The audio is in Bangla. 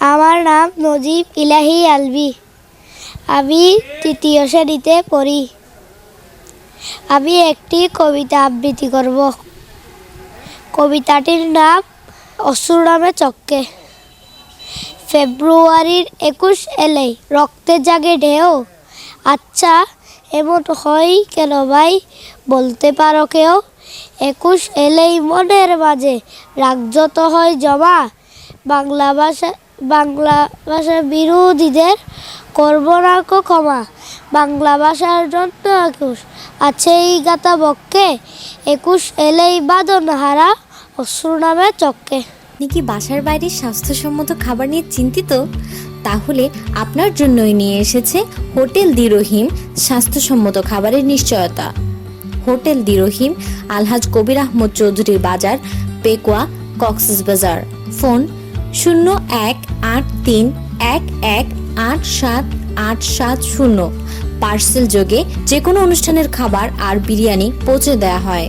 আমার নাম নজিব ইলাহি আলবি। আমি তৃতীয় শ্রেণীতে পড়ি। আমি একটি কবিতা আবৃত্তি করব। কবিতাটির নাম অসুর নামে চক্কে। ফেব্রুয়ারির একুশ এলেই রক্তে জাগে ঢেউ। আচ্ছা এমন হয় কেন ভাই? বলতে পারো কেউ? একুশ এলেই মনের মাঝে রাগ যত হয় জমা। বাংলা ভাষা বাংলা ভাষা বিরোধীদের করব না ক্ষমা। বাংলা ভাষার জন্য একুশ। আছে এই গাতা বক্ষে। একুশ এলেই বাদন হারা অশ্রু নামে চক্কে আপনি কি বাসার বাইরে স্বাস্থ্যসম্মত খাবার নিয়ে চিন্তিত? তাহলে আপনার জন্যই নিয়ে এসেছে হোটেল দি রহিম স্বাস্থ্যসম্মত খাবারের নিশ্চয়তা। হোটেল দি রহিম আলহাজ কবির আহমদ চৌধুরীর বাজার পেকুয়া কক্সেস বাজার ফোন শূন্য এক আট তিন এক এক আট সাত আট সাত শূন্য পার্সেল যোগে যে কোনো অনুষ্ঠানের খাবার আর বিরিয়ানি পৌঁছে দেওয়া হয়